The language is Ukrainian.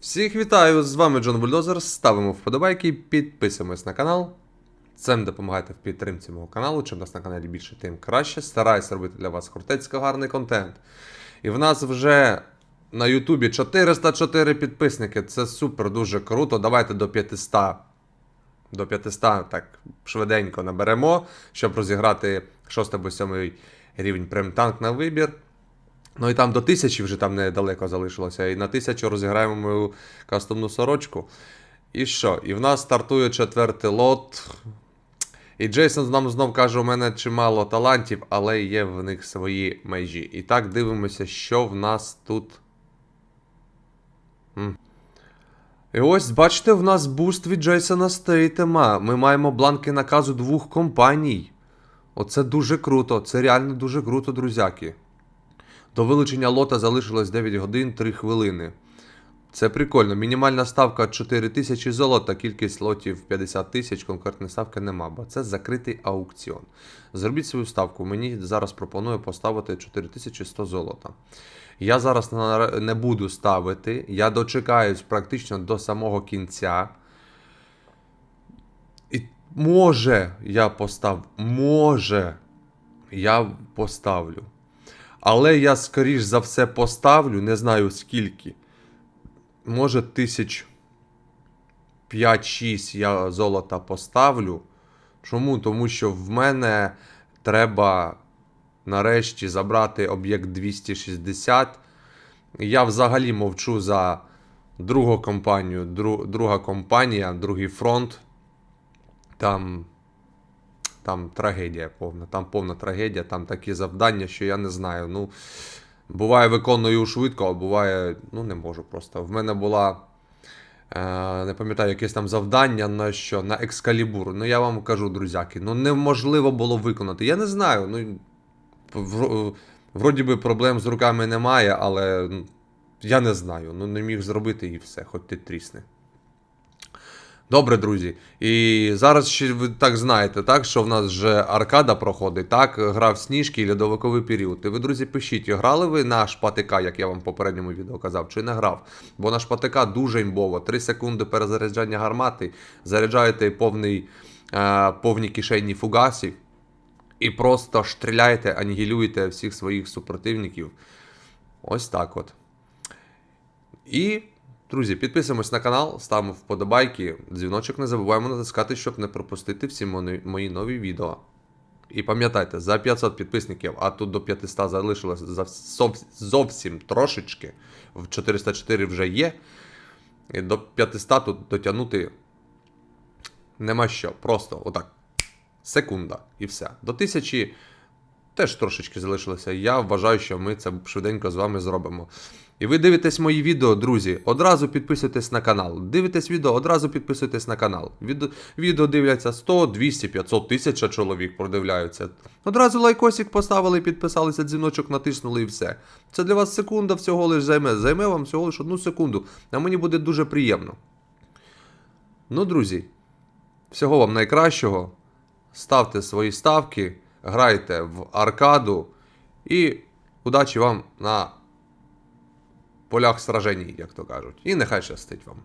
Всіх вітаю! З вами Джон Бульдозер. Ставимо вподобайки, підписуємось на канал. Цим допомагайте в підтримці мого каналу. Чим нас на каналі більше, тим краще. Стараюсь робити для вас крутецько гарний контент. І в нас вже на Ютубі 404 підписники. Це супер, дуже круто. Давайте до 500. До 500 так швиденько наберемо, щоб розіграти 6 або 7 рівень прем-танк на вибір. Ну і там до тисячі вже там недалеко залишилося. І на тисячу розіграємо мою кастомну сорочку. І що? І в нас стартує четвертий лот. І Джейсон нам знов каже, у мене чимало талантів, але є в них свої межі. І так дивимося, що в нас тут. М. І ось, бачите, в нас буст від Джейсона Стейтема. Ми маємо бланки наказу двох компаній. Оце дуже круто. Це реально дуже круто, друзяки. До вилучення лота залишилось 9 годин 3 хвилини. Це прикольно. Мінімальна ставка 4 тисячі золота, кількість лотів 50 тисяч, конкретної ставки нема, бо це закритий аукціон. Зробіть свою ставку. Мені зараз пропонує поставити 4100 золота. Я зараз не буду ставити. Я дочекаюсь практично до самого кінця. І може я постав. Може я поставлю. Але я, скоріш за все, поставлю, не знаю скільки. Може, тисяч 5-6 я золота поставлю. Чому? Тому що в мене треба нарешті забрати об'єкт 260. Я взагалі мовчу за другу компанію. Друга компанія, другий фронт. Там там трагедія повна, там повна трагедія, там такі завдання, що я не знаю. Ну, буває, виконую швидко, а буває, ну не можу просто. В мене була. Е, не пам'ятаю, якесь там завдання на що, на екскалібур. Ну, я вам кажу, друзяки, ну неможливо було виконати. Я не знаю. Ну, в- вроді би проблем з руками немає, але ну, я не знаю. Ну, не міг зробити і все, хоч ти трісни. Добре, друзі. І зараз ще ви так знаєте, так, що в нас вже аркада проходить, так, гра сніжки і льодовиковий період. І ви, друзі, пишіть, грали ви на шпатика, як я вам в попередньому відео казав, чи не грав? Бо на шпатика дуже імбово. 3 секунди перезаряджання гармати, заряджаєте повний, е, повні кишені фугасів і просто стріляєте, анігілюєте всіх своїх супротивників. Ось так от. І, друзі, підписуємось на канал, ставимо вподобайки, дзвіночок не забуваємо натискати, щоб не пропустити всі мої нові відео. І пам'ятайте, за 500 підписників, а тут до 500 залишилось зовсім трошечки. В 404 вже є. І до 500 тут дотягнути нема що. Просто отак. Секунда і все. До 1000 теж трошечки залишилося. Я вважаю, що ми це швиденько з вами зробимо. І ви дивитесь мої відео, друзі, одразу підписуйтесь на канал. Дивитесь відео, одразу підписуйтесь на канал. Від... Відео дивляться 100, 200, 500 тисяча чоловік продивляються. Одразу лайкосик поставили, підписалися, дзвіночок натиснули і все. Це для вас секунда всього лиш займе. Займе вам всього лиш одну секунду. А мені буде дуже приємно. Ну, друзі, всього вам найкращого. Ставте свої ставки, грайте в аркаду і удачі вам на полях сражені, як то кажуть. І нехай щастить вам.